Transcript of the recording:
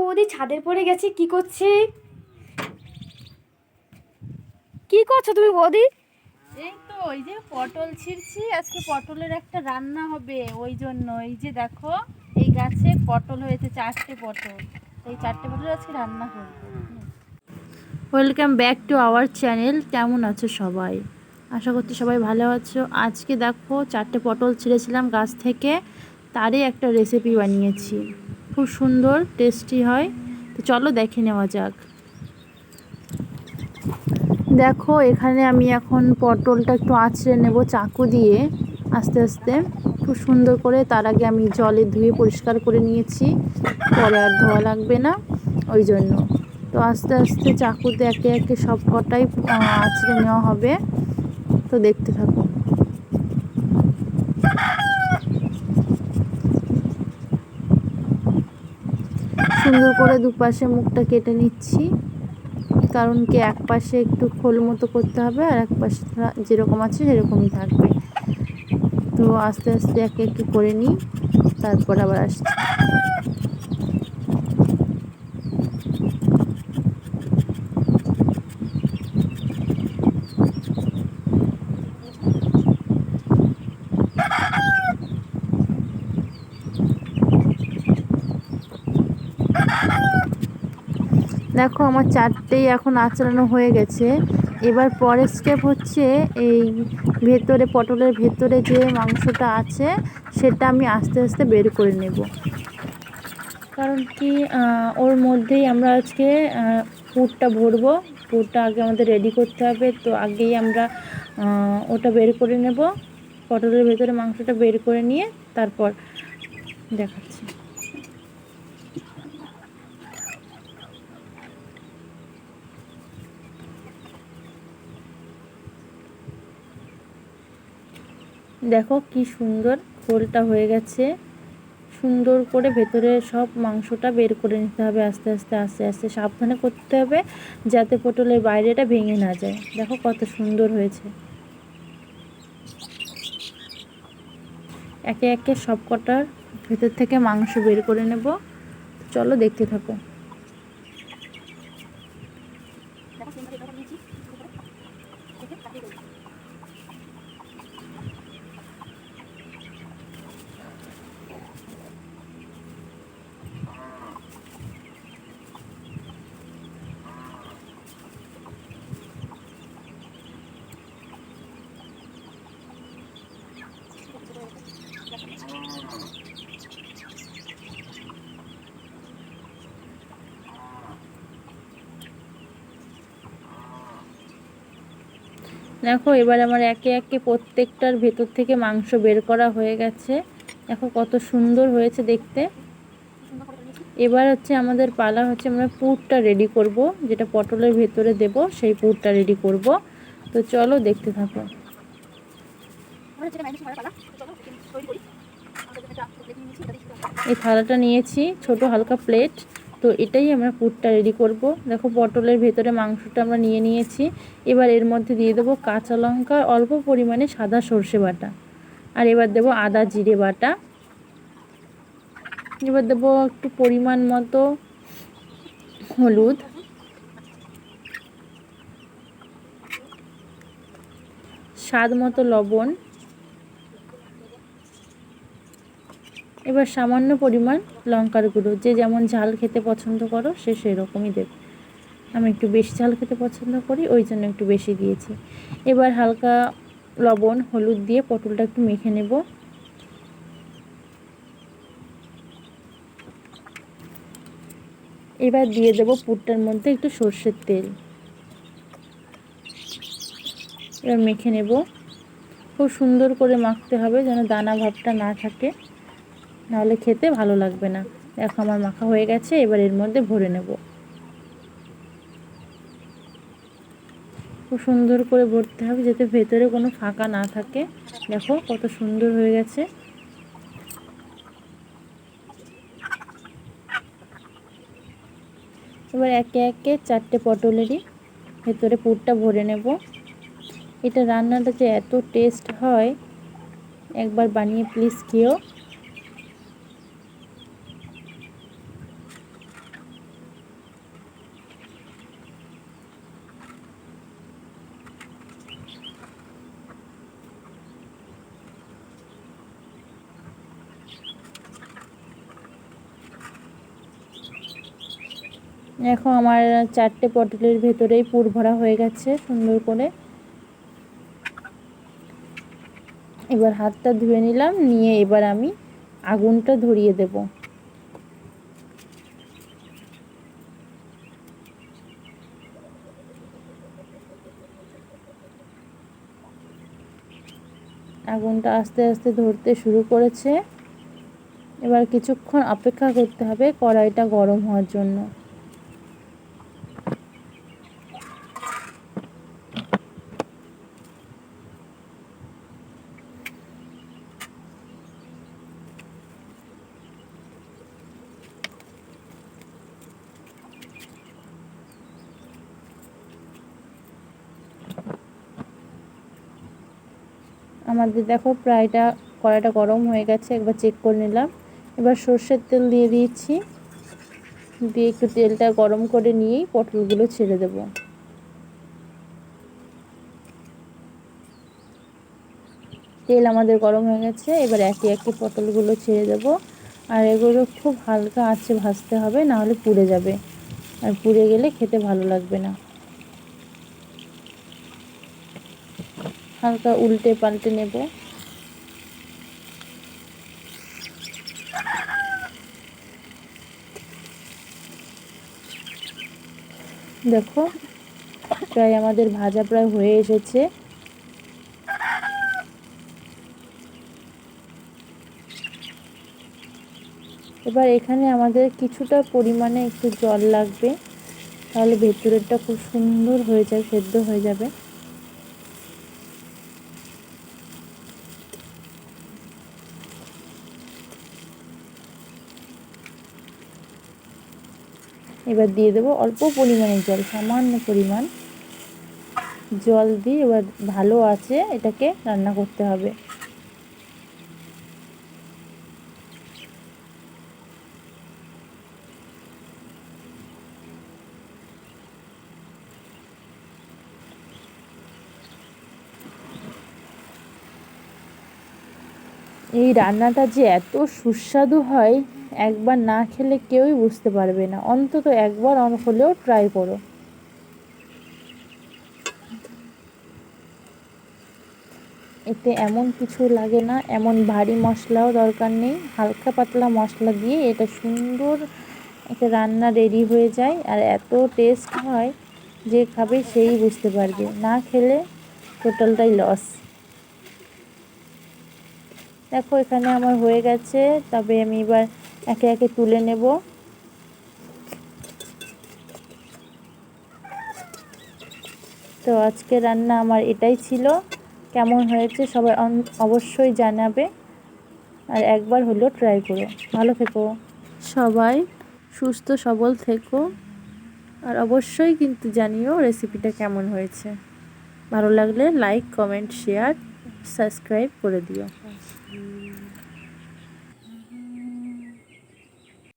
বৌদি ছাদের পরে গেছে কি করছে? কি করছ তুমি বৌদি? এই তো ওই যে পটল ছিঁড়ছি আজকে পটলের একটা রান্না হবে ওই জন্য। এই যে দেখো এই গাছে পটল হয়েছে চারটে পটল। এই চারটে পটল আজকে রান্না করব। Welcome back to our channel কেমন আছো সবাই? আশা করছি সবাই ভালো আছো। আজকে দেখো চারটে পটল ছিঁড়েছিলাম গাছ থেকে তারই একটা রেসিপি বানিয়েছি। খুব সুন্দর টেস্টি হয়। তো চলো দেখে নেওয়া যাক। দেখো, এখানে আমি এখন পটলটা একটু আঁচড়ে নেব চাকু দিয়ে, আস্তে আস্তে। খুব সুন্দর করে তার আগে আমি জলে ধুয়ে পরিষ্কার করে নিয়েছি। পরে আর ধোয়া লাগবে না, ওই জন্য। তো আস্তে আস্তে চাকুতে একে একে সব কটাই আঁচড়ে নেওয়া হবে। তো দেখতে থাকো। সুন্দর করে দুপাশে মুখটা কেটে নিচ্ছি। কারণ কি এক পাশে একটু খোল মতো করতে হবে আর এক পাশে যেরকম আছে সেরকমই থাকবে। তো আস্তে আস্তে একে একটু করে নিই, তারপর আবার আসছি। দেখো আমার চারটেই এখন আচড়ানো হয়ে গেছে। এবার পরের স্টেপ হচ্ছে এই ভেতরে, পটলের ভেতরে যে মাংসটা আছে, সেটা আমি আস্তে আস্তে বের করে নেব। কারণ কি ওর মধ্যেই আমরা আজকে পুরটা ভরবো। পুরটা আগে আমাদের রেডি করতে হবে, তো আগেই আমরা ওটা বের করে নেব। পটলের ভেতরে মাংসটা বের করে নিয়ে তারপর দেখাচ্ছি। দেখো কি সুন্দর খোলটা হয়ে গেছে। সুন্দর করে ভেতরে সব মাংসটা বের করে নিতে হবে আস্তে আস্তে আস্তে আস্তে। সাবধানে করতে হবে যাতে পটলের বাইরেটা ভেঙে না যায়। দেখো কত সুন্দর হয়েছে। একে একে সব কটার ভেতর থেকে মাংস বের করে নেব। চলো দেখতে থাকো। দেখো, এবার আমার একে একে প্রত্যেকটার ভেতর থেকে মাংস বের করা হয়ে গেছে। দেখো, কত সুন্দর হয়েছে দেখতে। এবার হচ্ছে আমাদের পালা হচ্ছে, আমরা পুরটা রেডি করব, যেটা পটলের ভেতরে দেব, সেই পুরটা রেডি করব। তো চলো দেখতে থাকো। এই থালাটা নিয়েছি, ছোট হালকা প্লেট তো এটাই আমরা পুরটা রেডি করব। দেখো পটলের ভেতরে মাংসটা আমরা নিয়ে নিয়েছি। এবার এর মধ্যে দিয়ে দেবো কাঁচা লঙ্কা, অল্প পরিমাণে সাদা সর্ষে বাটা। আর এবার দেবো আদা জিরে বাটা। এবার দেবো একটু পরিমাণ মতো হলুদ। স্বাদ মতো লবণ। এবার সামান্য পরিমাণ লঙ্কার গুঁড়ো। যে যেমন ঝাল খেতে পছন্দ করো, সে সেরকমই দেবে। আমি একটু বেশি ঝাল খেতে পছন্দ করি, ওই জন্য একটু বেশি দিয়েছি। এবার হালকা লবণ, হলুদ দিয়ে পটলটা একটু মেখে নেব। এবার দিয়ে দেবো পুরটার মধ্যে একটু সর্ষের তেল। এবার মেখে নেব। খুব সুন্দর করে মাখতে হবে যেন দানা ভাবটা না থাকে। নাহলে খেতে ভালো লাগবে না। দেখো আমার মাখা হয়ে গেছে, এবার এর মধ্যে ভরে নেব। খুব সুন্দর করে ভরতে হবে যাতে ভেতরে কোনো ফাঁকা না থাকে। দেখো কত সুন্দর হয়ে গেছে। এবার একে একে চারটে পটলেরই ভেতরে পুরটা ভরে নেব। এটা রান্নাটা যে এত টেস্ট হয়। একবার বানিয়ে প্লিজ খেও দেখো আমার চারটে পটলের ভেতরেই পুর ভরা হয়ে গেছে, সুন্দর করে। এবার হাতটা ধুয়ে নিলাম, নিয়ে এবার আমি আগুনটা ধরিয়ে দেব। আগুনটা আস্তে আস্তে ধরতে শুরু করেছে। এবার কিছুক্ষণ অপেক্ষা করতে হবে কড়াইটা গরম হওয়ার জন্য। আমাদের দেখো প্রায়টা কড়াইটা গরম হয়ে গেছে, একবার চেক করে নিলাম। এবার সর্ষের তেল দিয়ে দিয়েছি। দিয়ে একটু তেলটা গরম করে নিয়েই পটলগুলো ছেড়ে দেব। তেল আমাদের গরম হয়ে গেছে, এবার একে একে পটলগুলো ছেড়ে দেব। আর এগুলো খুব হালকা আঁচে ভাজতে হবে না হলে পুড়ে যাবে। আর পুড়ে গেলে খেতে ভালো লাগবে না। হালকা উল্টে পাল্টে নেব। দেখো, প্রায় আমাদের ভাজা প্রায় হয়ে এসেছে। এবার এখানে আমাদের কিছুটা পরিমাণে একটু জল লাগবে, তাহলে ভেতরেরটা খুব সুন্দর হয়ে যায়, সেদ্ধ হয়ে যাবে। এবার দিয়ে দেবো অল্প পরিমাণে জল, সামান্য পরিমাণ জল দিয়ে এবার ভালো আছে এটাকে রান্না করতে হবে। এই রান্নাটা যে এত সুস্বাদু হয়, একবার না খেলে কেউই বুঝতে পারবে না। অন্তত একবার অন- হলেও ট্রাই করো। এতে এমন কিছু লাগে না, এমন ভারী মশলাও দরকার নেই। হালকা পাতলা মশলা দিয়ে এটা সুন্দর একটা রান্না রেডি হয়ে যায় আর এত টেস্ট হয় যে খাবে সেই বুঝতে পারবে। না খেলে টোটালটাই লস দেখো, এখানে আমার হয়ে গেছে। তবে আমি এবার একে একে তুলে নেব। তো আজকে রান্না আমার এটাই ছিল। কেমন হয়েছে সবাই অবশ্যই জানাবে। আর একবার হলেও ট্রাই করো। ভালো থেকো। সবাই সুস্থ, সবল থেকো। আর অবশ্যই কিন্তু জানিও রেসিপিটা কেমন হয়েছে। ভালো লাগলে লাইক কমেন্ট শেয়ার সাবস্ক্রাইব করে দিও।